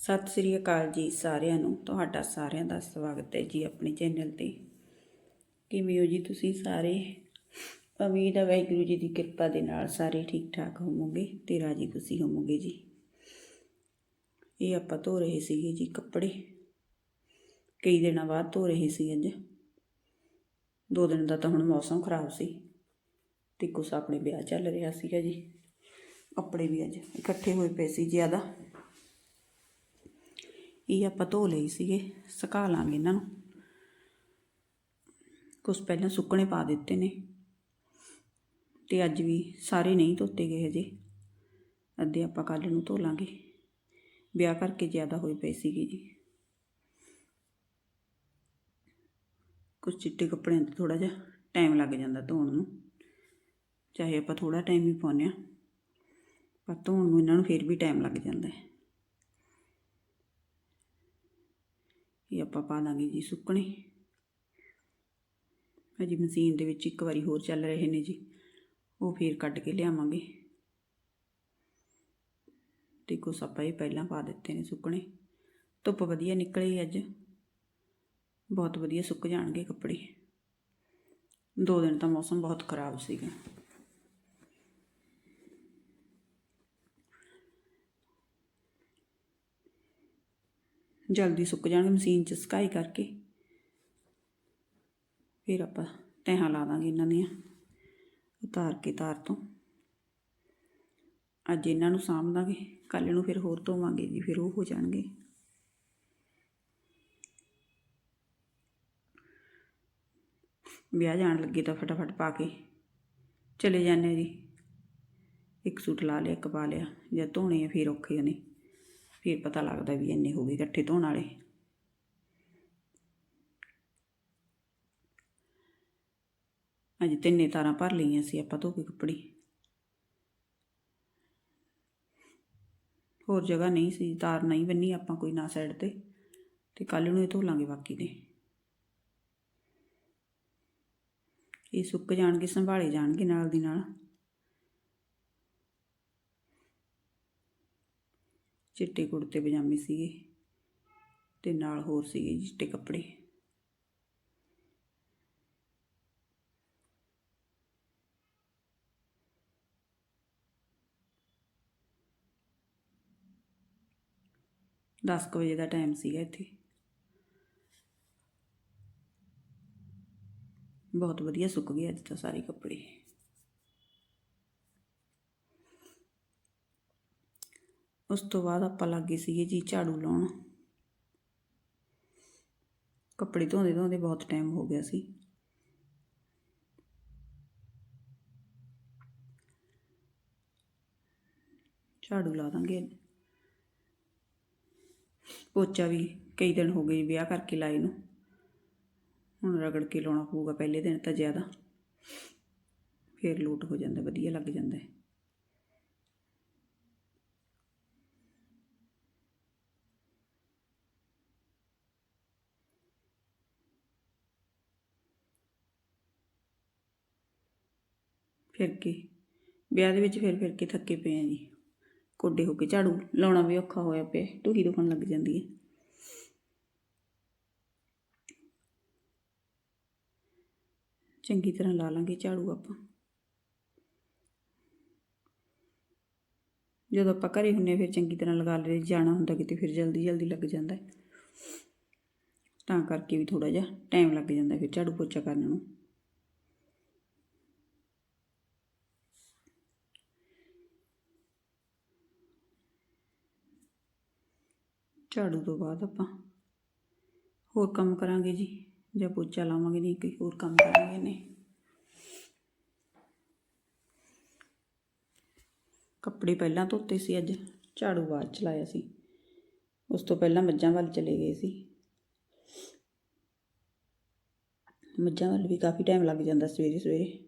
ਸਤਿ ਸ੍ਰੀ ਅਕਾਲ ਜੀ ਸਾਰਿਆਂ ਨੂੰ। ਤੁਹਾਡਾ ਸਾਰਿਆਂ ਦਾ ਸਵਾਗਤ ਹੈ ਜੀ ਆਪਣੇ ਚੈਨਲ ਤੇ। ਕਿਵੇਂ ਹੋ ਜੀ ਤੁਸੀਂ ਸਾਰੇ? ਉਮੀਦ ਹੈ ਵਾਹਿਗੁਰੂ ਜੀ ਦੀ ਕਿਰਪਾ ਦੇ ਨਾਲ ਸਾਰੇ ਠੀਕ ਠਾਕ ਹੋਵੋਗੇ ਤੇ ਰਾਜੀ ਖੁਸ਼ੀ ਹੋਵੋਗੇ ਜੀ। ਇਹ ਆਪਾਂ ਧੋ ਰਹੇ ਸੀਗੇ ਜੀ ਕੱਪੜੇ। ਕਈ ਦਿਨਾਂ ਬਾਅਦ ਧੋ ਰਹੇ ਸੀ ਅੱਜ। ਦੋ ਦਿਨ ਦਾ ਤਾਂ ਹੁਣ ਮੌਸਮ ਖਰਾਬ ਸੀ ਤੇ ਕੁਛ ਆਪਣੇ ਵਿਆਹ ਚੱਲ ਰਿਹਾ ਸੀਗਾ ਜੀ। ਕੱਪੜੇ ਵੀ ਅੱਜ ਇਕੱਠੇ ਹੋਏ ਪਏ ਸੀ ਜ਼ਿਆਦਾ। ਇਹ ਆਪਾਂ ਧੋ ਲਈ ਸੀਗੇ, ਸੁਕਾ ਲਾਂਗੇ ਇਹਨਾਂ ਨੂੰ। ਕੁਛ ਪਹਿਲਾਂ ਸੁੱਕਣੇ ਪਾ ਦਿੱਤੇ ਨੇ। ਤੇ ਅੱਜ ਵੀ ਸਾਰੇ ਨਹੀਂ ਧੋਤੇ ਗਏ ਹਜੇ। ਅੱਧੇ ਆਪਾਂ ਕੱਲ ਨੂੰ ਧੋ ਲਾਂਗੇ। ਵਿਆਹ ਕਰਕੇ ਜ਼ਿਆਦਾ ਹੋਏ ਪਏ ਸੀਗੇ ਜੀ। ਕੁਝ ਚਿੱਟੇ ਕੱਪੜਿਆਂ ਤੇ ਥੋੜਾ ਜਿਹਾ ਟਾਈਮ ਲੱਗ ਜਾਂਦਾ ਧੋਣ ਨੂੰ। ਚਾਹੇ ਆਪਾਂ ਥੋੜਾ ਟਾਈਮ ਹੀ ਪਾਉਂਦੇ ਹਾਂ। ਪਰ ਧੋਣ ਨੂੰ ਇਹਨਾਂ ਨੂੰ ਫਿਰ ਵੀ ਟਾਈਮ ਲੱਗ ਜਾਂਦਾ ਹੈ। ਇਹ ਆਪਾਂ ਪਾ ਦਾਂਗੇ ਜੀ ਸੁੱਕਣੇ। ਅਜੀ ਮਸ਼ੀਨ ਦੇ ਵਿੱਚ ਇੱਕ ਵਾਰੀ ਹੋਰ ਚੱਲ ਰਹੇ ਨੇ ਜੀ। ਉਹ ਫੇਰ ਕੱਢ ਕੇ ਲਿਆਵਾਂਗੇ। ਤੇ ਕੁਛ ਆਪਾਂ ਇਹ ਪਹਿਲਾਂ ਪਾ ਦਿੱਤੇ ਨੇ ਸੁੱਕਣੇ। ਧੁੱਪ ਵਧੀਆ ਨਿਕਲੀ ਅੱਜ। ਬਹੁਤ ਵਧੀਆ ਸੁੱਕ ਜਾਣਗੇ ਕੱਪੜੇ। ਦੋ ਦਿਨ ਤਾਂ ਮੌਸਮ ਬਹੁਤ ਖਰਾਬ ਸੀਗਾ। ਜਲਦੀ ਸੁੱਕ ਜਾਣਗੇ ਮਸ਼ੀਨ 'ਚ ਸੁਕਾਈ ਕਰਕੇ। ਫਿਰ ਆਪਾਂ ਤਹਾਂ ਲਾ ਦਾਂਗੇ ਇਹਨਾਂ ਦੀਆਂ ਉਤਾਰ ਕੇ ਤਾਰ ਤੋਂ। ਅੱਜ ਇਹਨਾਂ ਨੂੰ ਸਾਂਭ ਦਾਂਗੇ ਕੱਲ ਨੂੰ ਫਿਰ ਹੋਰ ਧੋਵਾਂਗੇ ਜੀ, ਫਿਰ ਉਹ ਹੋ ਜਾਣਗੇ। ਵਿਆਹ ਜਾਣ ਲੱਗੇ ਤਾਂ ਫਟਾਫਟ ਪਾ ਕੇ ਚਲੇ ਜਾਂਦੇ ਜੀ। ਇੱਕ ਸੂਟ ਲਾ ਲਿਆ, ਇੱਕ ਪਾ ਲਿਆ, ਜਾਂ ਧੋਣੇ ਆ ਫਿਰ ਔਖੇ ਨੇ ਫਿਰ ਪਤਾ ਲੱਗਦਾ ਵੀ ਇੰਨੇ ਹੋ ਗਏ ਇਕੱਠੇ ਧੋਣ ਵਾਲੇ। ਅੱਜ ਤਿੰਨੇ ਤਾਰਾਂ ਭਰ ਲਈਆਂ ਸੀ, ਆਪਾਂ ਧੋ ਕੇ ਕੱਪੜੇ। ਹੋਰ ਜਗ੍ਹਾ ਨਹੀਂ ਸੀ, ਤਾਰ ਨਹੀਂ ਬੰਨੀ ਆਪਾਂ ਕੋਈ ਨਾ ਸਾਈਡ ਤੇ ਤੇ ਕੱਲ ਨੂੰ ਇਹ ਧੋ ਲਾਂਗੇ ਬਾਕੀ ਦੇ। ਇਹ ਸੁੱਕ ਜਾਣਗੇ, ਸੰਭਾਲੇ ਜਾਣਗੇ ਨਾਲ ਦੀ ਨਾਲ। ਚਿੱਟੇ ਕੁੜਤੇ ਪਜਾਮੇ ਸੀਗੇ ਤੇ ਨਾਲ ਹੋਰ ਸੀਗੇ ਚਿੱਟੇ ਕੱਪੜੇ। ਦਸ ਕੁ ਵਜੇ ਦਾ ਟਾਈਮ ਸੀਗਾ ਇੱਥੇ। ਬਹੁਤ ਵਧੀਆ ਸੁੱਕ ਗਏ ਅੱਜ ਤਾਂ ਸਾਰੇ ਕੱਪੜੇ। ਉਸ ਤੋਂ ਬਾਅਦ ਆਪਾਂ ਲੱਗੇ ਸੀਗੇ ਜੀ ਝਾੜੂ ਲਾਉਣ। ਕੱਪੜੇ ਧੋਂਦੇ ਧੋਂਦੇ ਬਹੁਤ ਟਾਈਮ ਹੋ ਗਿਆ ਸੀ। ਝਾੜੂ ਲਾ ਦਾਂਗੇ। ਪੋਚਾ ਵੀ ਕਈ ਦਿਨ ਹੋ ਗਏ ਵਿਆਹ ਕਰਕੇ ਲਾਏ ਨੂੰ। ਹੁਣ ਰਗੜ ਕੇ ਲਾਉਣਾ ਪਊਗਾ ਪਹਿਲੇ ਦਿਨ ਤਾਂ ਜ਼ਿਆਦਾ। ਫੇਰ ਲੋਟ ਹੋ ਜਾਂਦਾ, ਵਧੀਆ ਲੱਗ ਜਾਂਦਾ। ਹੈ ਫਿਰ ਕੇ? ਵਿਆਹ ਦੇ ਵਿੱਚ ਫਿਰ ਫਿਰ ਕੇ ਥੱਕੇ ਪਏ ਆ ਜੀ? ਕੋਡੇ ਹੋ ਕੇ ਝਾੜੂ ਲਾਉਣਾ ਵੀ ਔਖਾ ਹੋਇਆ ਪਿਆ। ਢੂਹੀ ਦੁਖਣ ਲੱਗ ਜਾਂਦੀ ਹੈ ਚੰਗੀ ਤਰ੍ਹਾਂ ਲਾ ਲਾਂਗੇ ਝਾੜੂ ਆਪਾਂ। ਜਦੋਂ ਆਪਾਂ ਘਰੇ ਹੁੰਨੇ ਫਿਰ ਚੰਗੀ ਤਰ੍ਹਾਂ ਲਗਾ ਲਏ ਜਾਣਾ ਹੁੰਦਾ ਕਿਤੇ, ਫਿਰ ਜਲਦੀ ਜਲਦੀ ਲੱਗ ਜਾਂਦਾ। ਤਾਂ ਕਰਕੇ ਵੀ ਥੋੜਾ ਜਿਹਾ ਟਾਈਮ ਲੱਗ ਜਾਂਦਾ ਫਿਰ ਝਾੜੂ ਪੋਚਾ ਕਰਨ ਨੂੰ। ਝਾੜੂ ਤੋਂ ਬਾਅਦ ਆਪਾਂ ਹੋਰ ਕੰਮ ਕਰਾਂਗੇ ਜੀ। ਜਾਂ ਪੋਚਾ ਲਾਵਾਂਗੇ ਨਹੀਂ ਕੋਈ ਹੋਰ ਕੰਮ ਕਰਾਂਗੇ ਨੇ ਕੱਪੜੇ ਪਹਿਲਾਂ ਧੋਤੇ ਸੀ, ਅੱਜ ਝਾੜੂ ਬਾਅਦ ਚ ਲਾਇਆ ਸੀ। ਉਸ ਤੋਂ ਪਹਿਲਾਂ ਮੱਝਾਂ ਵੱਲ ਚਲੇ ਗਏ ਸੀ। ਮੱਝਾਂ ਵੱਲ ਵੀ ਕਾਫੀ ਟਾਈਮ ਲੱਗ ਜਾਂਦਾ ਸਵੇਰੇ ਸਵੇਰੇ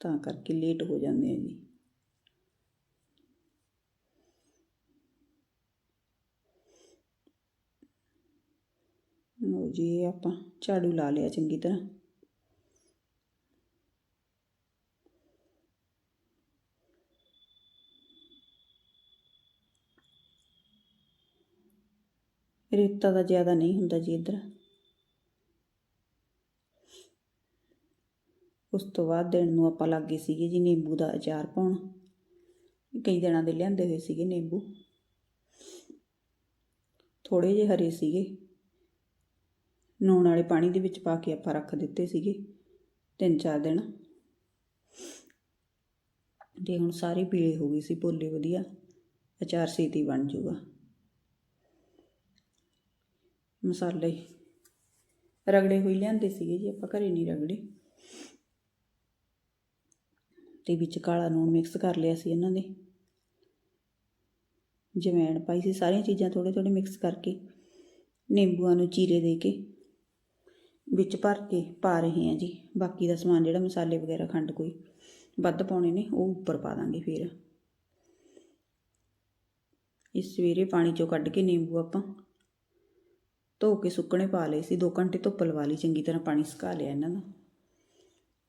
ਤਾਂ ਕਰਕੇ ਲੇਟ ਹੋ ਜਾਂਦੇ ਆ ਜੀ। ਲਓ ਜੀ ਇਹ ਆਪਾਂ ਝਾੜੂ ਲਾ ਲਿਆ ਚੰਗੀ ਤਰ੍ਹਾਂ। ਰੇਤਾ ਦਾ ਜ਼ਿਆਦਾ ਨਹੀਂ ਹੁੰਦਾ ਜੀ ਇੱਧਰ। ਉਸ ਤੋਂ ਬਾਅਦ ਦਿਨ ਨੂੰ ਆਪਾਂ ਲੱਗੇ ਸੀਗੇ ਜੀ ਨਿੰਬੂ ਦਾ ਅਚਾਰ ਪਾਉਣ। ਕਈ ਦਿਨਾਂ ਦੇ ਲਿਆਂਦੇ ਹੋਏ ਸੀਗੇ ਨਿੰਬੂ। ਥੋੜੇ ਜਿਹੇ ਹਰੇ ਸੀਗੇ। ਨੂਣ ਵਾਲੇ ਪਾਣੀ ਦੇ ਵਿੱਚ ਪਾ ਕੇ ਆਪਾਂ ਰੱਖ ਦਿੱਤੇ ਸੀਗੇ, ਤਿੰਨ ਚਾਰ ਦਿਨ। ਤੇ ਹੁਣ ਸਾਰੇ ਪੀਲੇ ਹੋ ਗਏ ਸੀ ਭੋਲੇ ਵਧੀਆ, ਅਚਾਰ ਛੇਤੀ ਬਣ ਜਾਊਗਾ। ਮਸਾਲੇ ਰਗੜੇ ਹੋਈ ਲਿਆਂਦੇ ਸੀਗੇ ਜੀ, ਆਪਾਂ ਘਰੇ ਨਹੀਂ ਰਗੜੇ। ਤੇ ਵਿੱਚ ਕਾਲਾ ਲੂਣ ਮਿਕਸ ਕਰ ਲਿਆ ਸੀ ਇਹਨਾਂ ਦੇ ਜਵੈਣ ਪਾਈ ਸੀ, ਸਾਰੀਆਂ ਚੀਜ਼ਾਂ ਥੋੜੇ ਥੋੜੇ ਮਿਕਸ ਕਰਕੇ, ਨਿੰਬੂਆਂ ਨੂੰ ਚੀਰੇ ਦੇ ਕੇ ਵਿੱਚ ਭਰ ਕੇ ਪਾ ਰਹੇ ਹਾਂ ਜੀ। ਬਾਕੀ ਦਾ ਸਮਾਨ ਜਿਹੜਾ ਮਸਾਲੇ ਵਗੈਰਾ, ਖੰਡ ਕੋਈ ਵੱਧ ਪਾਉਣੇ ਨੇ, ਉਹ ਉੱਪਰ ਪਾ ਦਾਂਗੇ ਫਿਰ। ਇਸ ਸਵੇਰੇ ਪਾਣੀ ਚੋਂ ਕੱਢ ਕੇ ਨਿੰਬੂ ਆਪਾਂ ਧੋ ਕੇ ਸੁੱਕਣੇ ਪਾ ਲਏ ਸੀ। 2 ਘੰਟੇ ਧੁੱਪ ਲਵਾ ਲਈ, ਚੰਗੀ ਤਰ੍ਹਾਂ ਪਾਣੀ ਸੁਕਾ ਲਿਆ ਇਹਨਾਂ ਦਾ।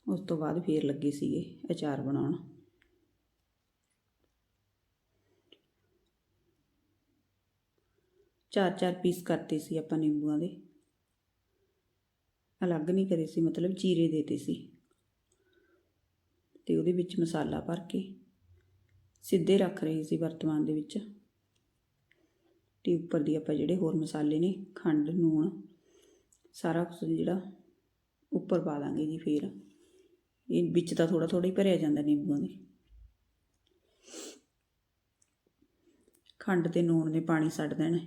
ਉਸ ਤੋਂ ਬਾਅਦ ਫੇਰ ਲੱਗੇ ਸੀਗੇ ਅਚਾਰ ਬਣਾਉਣ। ਚਾਰ ਚਾਰ ਪੀਸ ਕਰਤੇ ਸੀ ਆਪਾਂ ਨਿੰਬੂਆਂ ਦੇ। ਅਲੱਗ ਨਹੀਂ ਕਰੇ ਸੀ, ਮਤਲਬ ਚੀਰੇ ਦੇਤੇ ਸੀ। ਤੇ ਉਹਦੇ ਵਿੱਚ ਮਸਾਲਾ ਭਰ ਕੇ ਸਿੱਧੇ ਰੱਖ ਰਹੇ ਸੀ ਵਰਤਮਾਨ ਦੇ ਵਿੱਚ। ਤੇ ਉੱਪਰ ਦੀ ਆਪਾਂ ਜਿਹੜੇ ਹੋਰ ਮਸਾਲੇ ਨੇ, ਖੰਡ ਨੂਣ ਸਾਰਾ ਕੁਝ ਜਿਹੜਾ ਉੱਪਰ ਪਾ ਦਾਂਗੇ ਜੀ ਫੇਰ। ਇਹ ਵਿੱਚ ਤਾਂ ਥੋੜਾ ਥੋੜਾ ਹੀ ਭਰਿਆ ਜਾਂਦਾ ਨਿੰਬੂਆਂ ਦੇ। ਖੰਡ ਤੇ ਨੂਣ ਨੇ ਪਾਣੀ ਛੱਡ ਦੇਣਾ।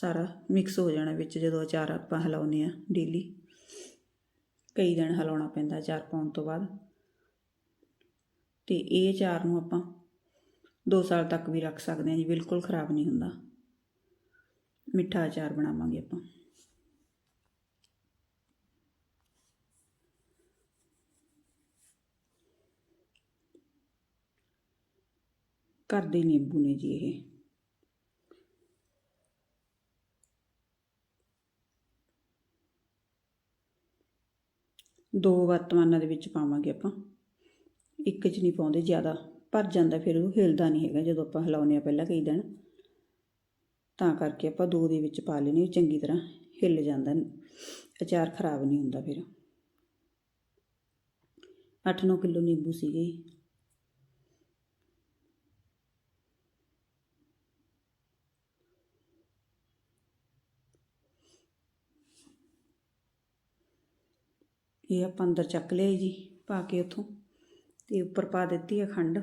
ਸਾਰਾ ਮਿਕਸ ਹੋ ਜਾਣਾ ਵਿੱਚ ਜਦੋਂ ਅਚਾਰ ਆਪਾਂ ਹਿਲਾਉਂਦੇ ਆ ਡੇਲੀ ਕਈ ਦਿਨ ਹਿਲਾਉਣਾ ਪੈਂਦਾ ਅਚਾਰ ਪਾਉਣ ਤੋਂ ਬਾਅਦ। ਤੇ ਇਹ ਅਚਾਰ ਨੂੰ ਆਪਾਂ 2 ਸਾਲ ਤੱਕ ਵੀ ਰੱਖ ਸਕਦੇ ਹਾਂ ਜੀ, ਬਿਲਕੁਲ ਖਰਾਬ ਨਹੀਂ ਹੁੰਦਾ। ਮਿੱਠਾ ਅਚਾਰ ਬਣਾਵਾਂਗੇ ਆਪਾਂ। ਘਰ ਦੇ ਨਿੰਬੂ ਨੇ ਜੀ ਇਹ। ਦੋ ਵਰਤਮਾਨਾਂ ਦੇ ਵਿੱਚ ਪਾਵਾਂਗੇ ਆਪਾਂ। ਇੱਕ 'ਚ ਨਹੀਂ ਪਾਉਂਦੇ ਜ਼ਿਆਦਾ, ਭਰ ਜਾਂਦਾ ਫਿਰ ਉਹ ਹਿਲਦਾ ਨਹੀਂ ਹੈਗਾ ਜਦੋਂ ਆਪਾਂ ਹਿਲਾਉਂਦੇ ਆ ਪਹਿਲਾਂ ਕਈ ਦਿਨ। ਤਾਂ ਕਰਕੇ ਆਪਾਂ ਦੋ ਦੇ ਵਿੱਚ ਪਾ ਲੈਣੇ ਉਹ ਚੰਗੀ ਤਰ੍ਹਾਂ ਹਿੱਲ ਜਾਂਦਾ। ਅਚਾਰ ਖਰਾਬ ਨਹੀਂ ਹੁੰਦਾ ਫਿਰ। 8-9 ਕਿਲੋ ਨਿੰਬੂ ਸੀਗੇ। ਇਹ ਆਪਾਂ ਅੰਦਰ ਚੱਕ ਲਿਆ ਜੀ, ਪਾ ਕੇ ਉਥੋਂ, ਤੇ ਉੱਪਰ ਪਾ ਦਿੱਤੀ ਹੈ ਖੰਡ।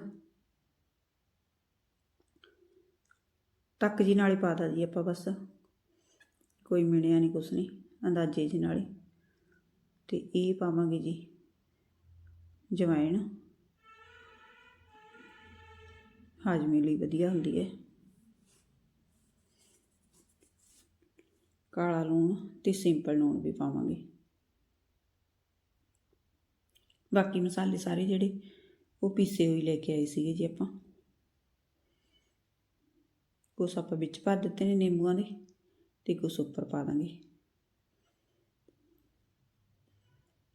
ਤੱਕ ਜੀ ਨਾਲੇ ਪਾ ਦਾ ਜੀ ਆਪਾਂ ਬਸ। ਕੋਈ ਮਿਣਿਆ ਨਹੀਂ ਕੁਛ ਨਹੀਂ ਅੰਦਾਜ਼ੇ ਜੀ ਨਾਲੇ। ਤੇ ਇਹ ਪਾਵਾਂਗੇ ਜੀ, ਜਵਾਇਣ। ਹਾਜ਼ਮੇ ਲਈ ਵਧੀਆ ਹੁੰਦੀ ਹੈ। ਕਾਲਾ ਲੂਣ ਤੇ ਸਿੰਪਲ ਲੂਣ ਵੀ ਪਾਵਾਂਗੇ। ਬਾਕੀ ਮਸਾਲੇ ਸਾਰੇ ਜਿਹੜੇ ਉਹ ਪੀਸੇ ਹੋਈ ਲੈ ਕੇ ਆਏ ਸੀਗੇ ਜੀ ਆਪਾਂ। ਕੁਛ ਆਪਾਂ ਵਿੱਚ ਭਰ ਦਿੱਤੇ ਨੇ ਨਿੰਬੂਆਂ ਦੇ ਤੇ ਕੁਛ ਉੱਪਰ ਪਾ ਦਾਂਗੇ।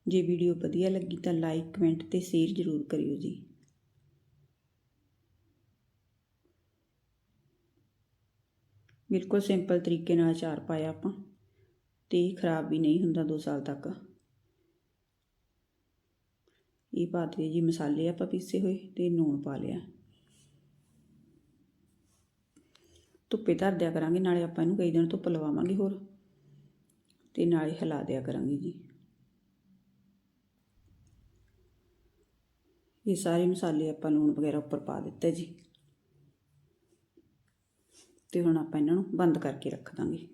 ਜੇ ਵੀਡੀਓ ਵਧੀਆ ਲੱਗੀ ਤਾਂ ਲਾਈਕ ਕਮੈਂਟ ਤੇ ਸ਼ੇਅਰ ਜ਼ਰੂਰ ਕਰਿਓ ਜੀ। ਬਿਲਕੁਲ ਸਿੰਪਲ ਤਰੀਕੇ ਨਾਲ ਅਚਾਰ ਪਾਇਆ ਆਪਾਂ ਤੇ ਖਰਾਬ ਵੀ ਨਹੀਂ ਹੁੰਦਾ 2 ਸਾਲ ਤੱਕ। ਇਹ ਪਾ ਦਿੱਤੇ ਜੀ ਮਸਾਲੇ ਆਪਾਂ ਪੀਸੇ ਹੋਏ ਤੇ ਨੂਣ ਪਾ ਲਿਆ। ਧੁੱਪੇ ਧਰ ਦਿਆ ਕਰਾਂਗੇ, ਨਾਲੇ ਆਪਾਂ ਇਹਨੂੰ ਕਈ ਦਿਨ ਧੁੱਪ ਲਵਾਵਾਂਗੇ ਹੋਰ। ਤੇ ਨਾਲੇ ਹਿਲਾ ਦਿਆ ਕਰਾਂਗੇ ਜੀ। ਇਹ ਸਾਰੇ ਮਸਾਲੇ ਆਪਾਂ ਲੂਣ ਵਗੈਰਾ ਉੱਪਰ ਪਾ ਦਿੱਤੇ ਜੀ। ਤੇ ਹੁਣ ਆਪਾਂ ਇਹਨਾਂ ਨੂੰ ਬੰਦ ਕਰਕੇ ਰੱਖ ਦਾਂਗੇ।